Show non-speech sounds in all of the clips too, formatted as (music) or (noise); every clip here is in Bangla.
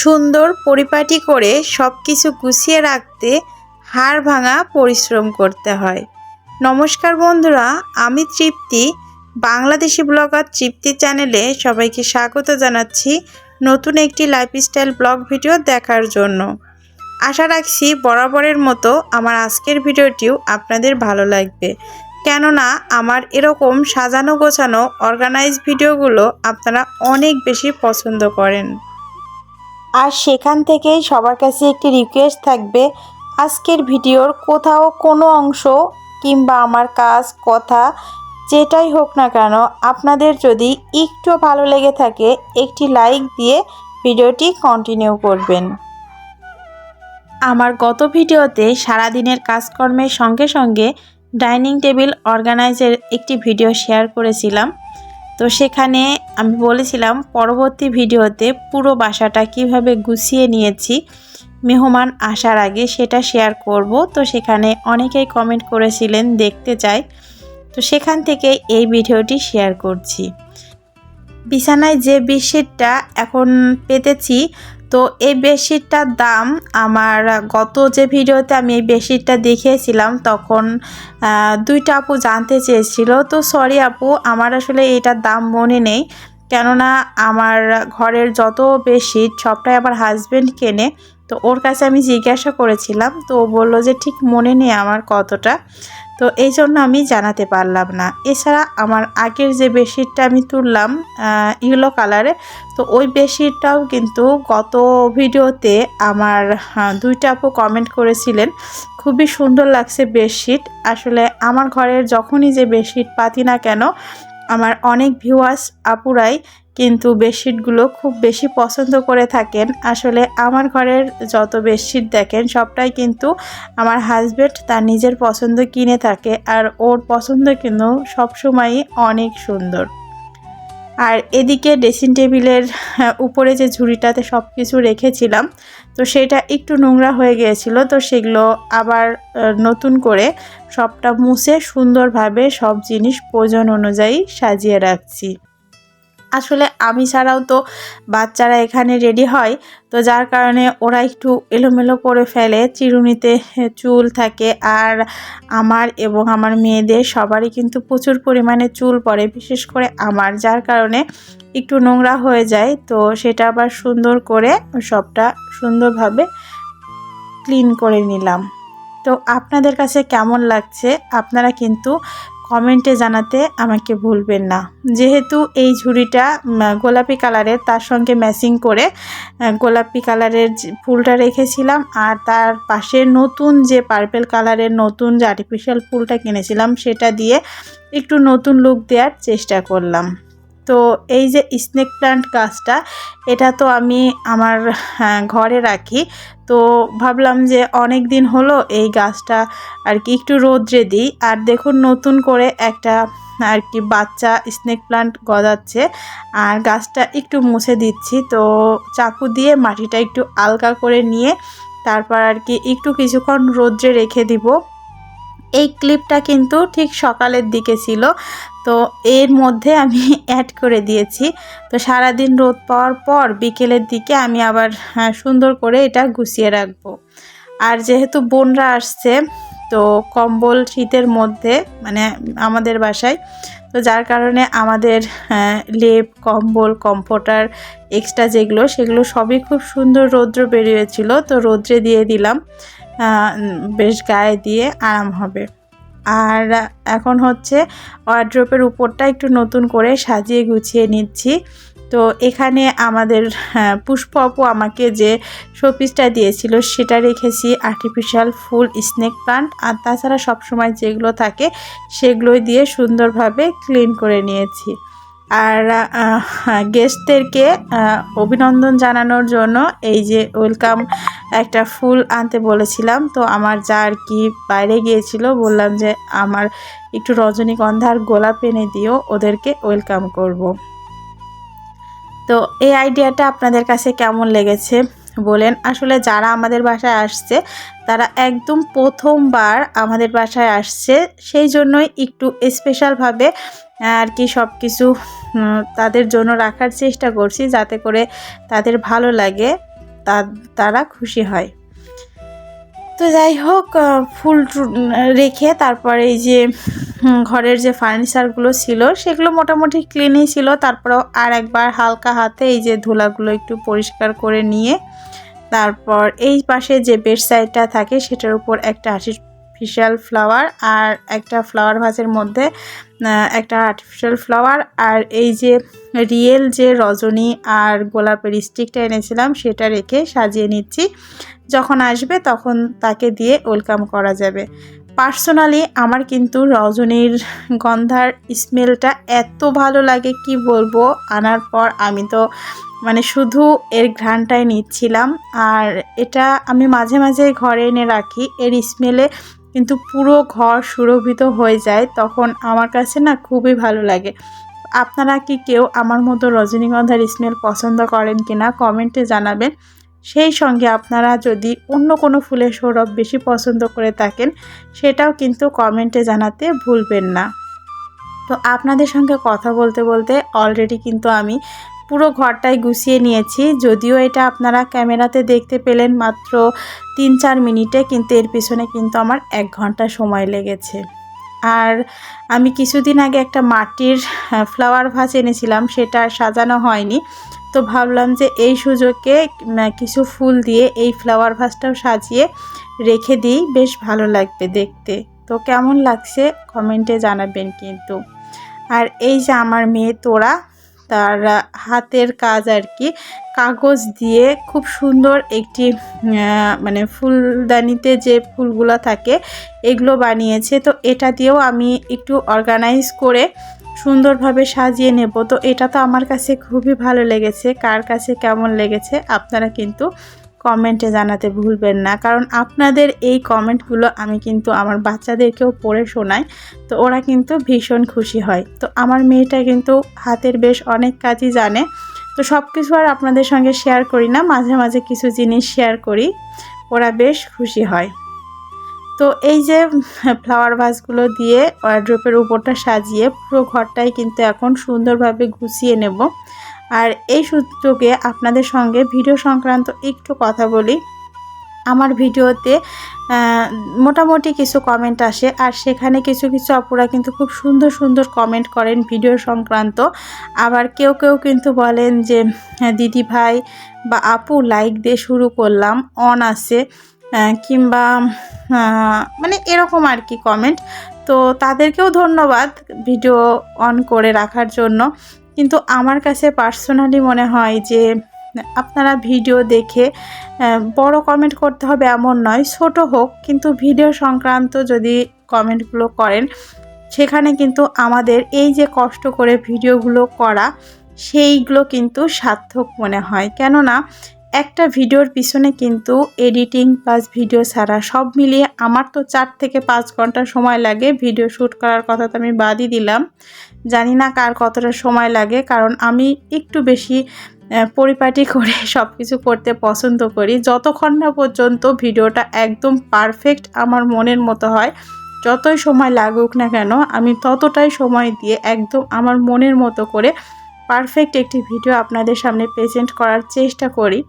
সুন্দর পরিপাটি করে সব কিছু গুছিয়ে রাখতে হাড় ভাঙা পরিশ্রম করতে হয়। নমস্কার বন্ধুরা, আমি তৃপ্তি। বাংলাদেশি ব্লগার তৃপ্তি চ্যানেলে সবাইকে স্বাগত জানাচ্ছি নতুন একটি লাইফস্টাইল ব্লগ ভিডিও দেখার জন্য। আশা রাখছি বরাবরের মতো আমার আজকের ভিডিওটিও আপনাদের ভালো লাগবে। কেননা আমার এরকম সাজানো গোছানো অর্গানাইজ ভিডিওগুলো আপনারা অনেক বেশি পছন্দ করেন। আর সেখান থেকেই সবার কাছে একটি রিকোয়েস্ট থাকবে, আজকের ভিডিওর কোথাও কোনো অংশ কিংবা আমার কাজ, কথা যেটাই হোক না কেন, আপনাদের যদি একটু ভালো লেগে থাকে, একটি লাইক দিয়ে ভিডিওটি কন্টিনিউ করবেন। আমার গত ভিডিওতে সারাদিনের কাজকর্মের সঙ্গে সঙ্গে ডাইনিং টেবিল অর্গানাইজের একটি ভিডিও শেয়ার করেছিলাম। তো সেখানে আমি বলেছিলাম পরবর্তী ভিডিওতে পুরো বাসাটা কীভাবে গুছিয়ে নিয়েছি, মেহমান আসার আগে সেটা শেয়ার করব। তো সেখানে অনেকেই কমেন্ট করেছিলেন, দেখতে চাই। তো সেখান থেকে এই ভিডিওটি শেয়ার করছি। বিছানায় যে বেডশিটটা এখন পেতেছি তো এই বেডশিটটার দাম আমার গত যে ভিডিওতে আমি এই বেডশিটটা দেখিয়েছিলাম, তখন দুইটা আপু জানতে চেয়েছিল। তো সরি আপু, আমার আসলে এটার দাম মনে নেই। কেননা আমার ঘরের যত বেডশিট, সবটাই আমার হাজব্যান্ড কেনে। তো ওর কাছে আমি জিজ্ঞাসা করেছিলাম, তো ও বলল যে ঠিক মনে নেই আমার কতটা। তো এই জন্য আমি জানাতে পারলাম না। এছাড়া আমার আগের যে বেডশিটটা আমি তুললাম ইয়েলো কালারে তো ওই বেডশিটটাও কিন্তু গত ভিডিওতে আমার দুইটা আপু কমেন্ট করেছিলেন, খুবই সুন্দর লাগছে বেডশিট। আসলে আমার ঘরের যখনই যে বেডশিট পাতি না কেন, আমার অনেক ভিউয়ার্স আপুরাই কিন্তু বেডশিটগুলো খুব বেশি পছন্দ করে থাকেন। আসলে আমার ঘরের যত বেডশিট দেখেন, সবটাই কিন্তু আমার হাজব্যান্ড তার নিজের পছন্দ কিনে থাকে আর ওর পছন্দ কিন্তু সবসময়ই অনেক সুন্দর। আর এদিকে ড্রেসিং টেবিলের উপরে যে ঝুড়িটাতে সব কিছু রেখেছিলাম, তো সেটা একটু নোংরা হয়ে গিয়েছিল, তো সেগুলো আবার নতুন করে সবটা মুছে সুন্দরভাবে সব জিনিস প্রয়োজন অনুযায়ী সাজিয়ে রাখছি। আসলে আমি ছাড়াও তো বাচ্চারা এখানে রেডি হয়, তো যার কারণে ওরা একটু এলোমেলো করে ফেলে, চিরুনিতে চুল থাকে আর আমার এবং আমার মেয়েদের সবারই কিন্তু প্রচুর পরিমাণে চুল পড়ে, বিশেষ করে আমার, যার কারণে একটু নোংরা হয়ে যায়, তো সেটা আবার সুন্দর করে সবটা সুন্দরভাবে ক্লিন করে নিলাম। তো আপনাদের কাছে কেমন লাগছে? আপনারা কিন্তু কমেন্টে জানাতে আমাকে ভুলবেন না। যেহেতু এই ঝুড়িটা গোলাপি কালারের, তার সঙ্গে ম্যাচিং করে গোলাপি কালারের ফুলটা রেখেছিলাম আর তার পাশে নতুন যে পার্পেল কালারের নতুন যে আর্টিফিশিয়াল ফুলটা কিনেছিলাম, সেটা দিয়ে একটু নতুন লুক দেওয়ার চেষ্টা করলাম। তো এই যে স্নেক প্লান্ট গাছটা এটা তো আমি আমার হ্যাঁ, ঘরে রাখি। তো ভাবলাম যে অনেক দিন হলো এই গাছটা আর কি একটু রোদ্রে দিই। আর দেখুন নতুন করে একটা আর কি বাচ্চা স্নেক প্লান্ট গজাচ্ছে আর গাছটা একটু মুছে দিচ্ছি। তো চাকু দিয়ে মাটিটা একটু আলগা করে নিয়ে তারপর আর কি একটু কিছুক্ষণ রোদ্রে রেখে দিব। এই ক্লিপটা কিন্তু ঠিক সকালের দিকে ছিল। তো এর মধ্যে আমি (laughs) অ্যাড করে দিয়েছি। তো সারাদিন রোদ পাওয়ার পর বিকেলের দিকে আমি আবার হ্যাঁ, সুন্দর করে এটা গুছিয়ে রাখব। আর যেহেতু বোনরা আসছে তো কম্বল শীতের মধ্যে মানে আমাদের বাসায় তো যার কারণে আমাদের হ্যাঁ, লেপ কম্বল কম্ফোর্টার এক্সট্রা যেগুলো সেগুলো সবই খুব সুন্দর রৌদ্র বেরিয়েছিল। তো রৌদ্রে দিয়ে দিলাম। বেশ গায়ে দিয়ে আরাম হবে। আর এখন হচ্ছে ওয়ার্ড্রপের উপরটা একটু নতুন করে সাজিয়ে গুছিয়ে নিচ্ছি। তো এখানে আমাদের হ্যাঁ, পুষ্প আপু আমাকে যে শোপিসটা দিয়েছিল সেটা রেখেছি আর্টিফিশিয়াল ফুল স্নেক প্লান্ট আর তাছাড়া সবসময় যেগুলো থাকে সেগুলোই দিয়ে সুন্দরভাবে ক্লিন করে নিয়েছি। আর গেস্টদেরকে অভিনন্দন জানানোর জন্য এই যে ওয়েলকাম একটা ফুল আনতে বলেছিলাম তো আমার যা আর কি বাইরে গিয়েছিল, বললাম যে আমার একটু রজনীগন্ধার গোলাপ এনে দিয়েও ওদেরকে ওয়েলকাম করব। তো এই আইডিয়াটা আপনাদের কাছে কেমন লেগেছে বলেন, আসলে যারা আমাদের বাসায় আসছে, তারা একদম প্রথমবার আমাদের বাসায় আসছে। সেই জন্যই একটু স্পেশালভাবে আর কি সব কিছু তাদের জন্য রাখার চেষ্টা করছি যাতে করে তাদের ভালো লাগে, তা- তারা খুশি হয়। তো যাই হোক ফুল রেখে তারপরে এই যে ঘরের যে ফার্নিচারগুলো ছিল, সেগুলো মোটামুটি ক্লিনই ছিল। তারপরেও আর একবার হালকা হাতে এই যে ধুলাগুলো একটু পরিষ্কার করে নিয়ে, তারপর এই পাশে যে বেড সাইডটা থাকে, সেটার উপর একটা আর্টিফিশিয়াল ফ্লাওয়ার আর একটা ফ্লাওয়ার ভাসের মধ্যে একটা আর্টিফিশিয়াল ফ্লাওয়ার আর এই যে রিয়েল যে রজনী আর গোলাপের স্টিকটা এনেছিলাম সেটা রেখে সাজিয়ে নিচ্ছি। যখন আসবে তখন তাকে দিয়ে ওয়েলকাম করা যাবে। পার্সোনালি আমার কিন্তু রজনীর গন্ধার স্মেলটা এত ভালো লাগে, কি বলব? আনার পর আমি তো মানে শুধু এর ঘ্রাণটাই নিচ্ছিলাম। আর এটা আমি মাঝে মাঝে ঘরে এনে রাখি, এর স্মেলে কিন্তু পুরো ঘর সুরভিত হয়ে যায়, তখন আমার কাছে না খুবই ভালো লাগে। আপনারা কি কেউ আমার মতো রজনীগন্ধার স্মেল পছন্দ করেন কি না কমেন্টে জানাবেন। সেই সঙ্গে আপনারা যদি অন্য কোনো ফুলের সৌরভ বেশি পছন্দ করে থাকেন, সেটাও কিন্তু কমেন্টে জানাতে ভুলবেন না। তো আপনাদের সঙ্গে কথা বলতে বলতে অলরেডি কিন্তু আমি পুরো ঘরটাই গুছিয়ে নিয়েছি। যদিও এটা আপনারা ক্যামেরাতে দেখতে পেলেন মাত্র তিন চার মিনিটে, কিন্তু এর পিছনে কিন্তু আমার এক ঘণ্টা সময় লেগেছে। আর আমি কিছুদিন আগে একটা মাটির ফ্লাওয়ার ভাস এনেছিলাম, সেটা সাজানো হয়নি। তো ভাবলাম যে এই সুযোগে কিছু ফুল দিয়ে এই ফ্লাওয়ার ভাসটাও সাজিয়ে রেখে দিই, বেশ ভালো লাগবে দেখতে। তো কেমন লাগছে কমেন্টে জানাবেন কিন্তু। আর এই যে আমার মেয়ে তোরা তার হাতের কাজ আর কি, কাগজ দিয়ে খুব সুন্দর একটি মানে ফুলদানিতে যে ফুলগুলো থাকে, এগুলো বানিয়েছে। তো এটা দিয়েও আমি একটু অর্গানাইজ করে সুন্দরভাবে সাজিয়ে নেব। তো এটা তো আমার কাছে খুবই ভালো লেগেছে। কার কাছে কেমন লেগেছে আপনারা কিন্তু কমেন্টে জানাতে ভুলবেন না। কারণ আপনাদের এই কমেন্টগুলো আমি কিন্তু আমার বাচ্চাদেরকেও পড়ে শোনাই, তো ওরা কিন্তু ভীষণ খুশি হয়। তো আমার মেয়েটা কিন্তু হাতের বেশ অনেক কাজই জানে। তো সব কিছু আর আপনাদের সঙ্গে শেয়ার করি না, মাঝে মাঝে কিছু জিনিস শেয়ার করি, ওরা বেশ খুশি হয়। তো এই যে ফ্লাওয়ার ভাসগুলো দিয়ে ওয়ার্ড্রপের উপরটা সাজিয়ে পুরো ঘরটাই কিন্তু এখন সুন্দরভাবে গুছিয়ে নেব। আর এই সুযোগে আপনাদের সঙ্গে ভিডিও সংক্রান্ত একটু কথা বলি। আমার ভিডিওতে মোটামুটি কিছু কমেন্ট আসে আর সেখানে কিছু কিছু আপুরা কিন্তু খুব সুন্দর সুন্দর কমেন্ট করেন ভিডিও সংক্রান্ত। আবার কেউ কেউ কিন্তু বলেন যে হ্যাঁ, দিদি ভাই বা আপু লাইক দিয়ে শুরু করলাম অন আছে। কিংবা মানে এরকম আর কি কমেন্ট তো তাদেরকেও ধন্যবাদ ভিডিও অন করে রাখার জন্য। কিন্তু আমার কাছে পার্সোনালি মনে হয় যে, আপনারা ভিডিও দেখে বড় কমেন্ট করতে হবে এমন নয়, ছোট হোক, কিন্তু ভিডিও সংক্রান্ত যদি কমেন্টগুলো করেন, সেখানে কিন্তু আমাদের এই যে কষ্ট করে ভিডিওগুলো করা, সেইগুলো কিন্তু সার্থক মনে হয়। কেননা একটা ভিডিওর পিছনে কিন্তু এডিটিং প্লাস ভিডিও ছাড়া সব মিলিয়ে আমার তো চার থেকে পাঁচ ঘণ্টা সময় লাগে ভিডিও শ্যুট করার কথা তো আমি বাদই দিলাম। জানি না কার কতটা সময় লাগে, কারণ আমি একটু বেশি পরিপাটি করে (laughs) সব কিছু করতে পছন্দ করি। যতক্ষণ না পর্যন্ত ভিডিওটা একদম পারফেক্ট আমার মনের মতো হয়, যতই সময় লাগুক না কেন, আমি ততটাই সময় দিয়ে একদম আমার মনের মতো করে পারফেক্ট একটি ভিডিও আপনাদের সামনে প্রেজেন্ট করার চেষ্টা করি।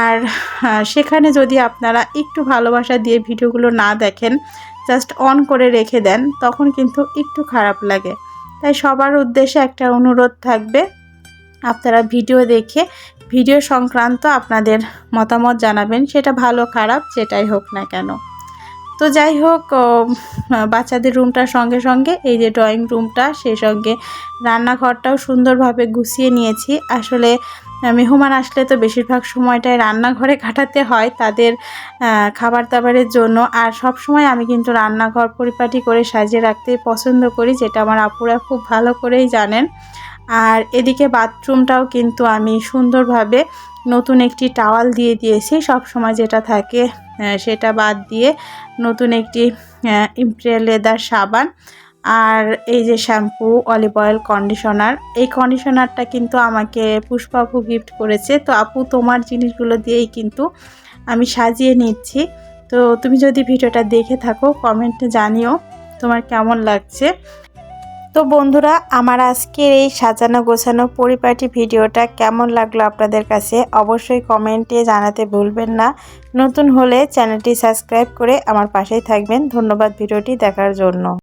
আর সেখানে যদি আপনারা একটু ভালোবাসা দিয়ে ভিডিওগুলো না দেখেন জাস্ট অন করে রেখে দেন, তখন কিন্তু একটু খারাপ লাগে। তাই সবার উদ্দেশ্যে একটা অনুরোধ থাকবে, আপনারা ভিডিও দেখে ভিডিও সংক্রান্ত আপনাদের মতামত জানাবেন, সেটা ভালো খারাপ যেটাই হোক না কেন। তো যাই হোক বাচ্চাদের রুমটার সঙ্গে সঙ্গে, এই যে ড্রয়িং রুমটা সেই সঙ্গে রান্নাঘরটাও সুন্দরভাবে গুছিয়ে নিয়েছি। আসলে মেহমান আসলে তো বেশিরভাগ সময়টাই রান্নাঘরে কাটাতে হয় তাদের খাবার দাবারের জন্য। আর সব সময় আমি কিন্তু রান্নাঘর পরিপাটি করে সাজিয়ে রাখতে পছন্দ করি, যেটা আমার আপুরা খুব ভালো করেই জানেন। আর এদিকে বাথরুমটাও কিন্তু আমি সুন্দরভাবে নতুন একটি টাওয়াল দিয়ে দিয়েছি সব সময় যেটা থাকে সেটা বাদ দিয়ে নতুন একটি ইম্প্রিয়াল লেদার সাবান আর এই যে শ্যাম্পু অলিভ অয়েল কন্ডিশনার এই কন্ডিশনারটা কিন্তু আমাকে পুষ্পা আপু গিফট করেছে। তো আপু, তোমার জিনিসগুলো দিয়েই কিন্তু আমি সাজিয়ে নিচ্ছি। তো তুমি যদি ভিডিওটা দেখে থাকো কমেন্টে জানিও তোমার কেমন লাগছে। তো বন্ধুরা, আমার আজকের এই সাজানো গোছানো পরিপাটি ভিডিওটা কেমন লাগল আপনাদের কাছে অবশ্যই কমেন্টে জানাতে ভুলবেন না। নতুন হলে চ্যানেলটি সাবস্ক্রাইব করে আমার পাশেই থাকবেন। ধন্যবাদ ভিডিওটি দেখার জন্য।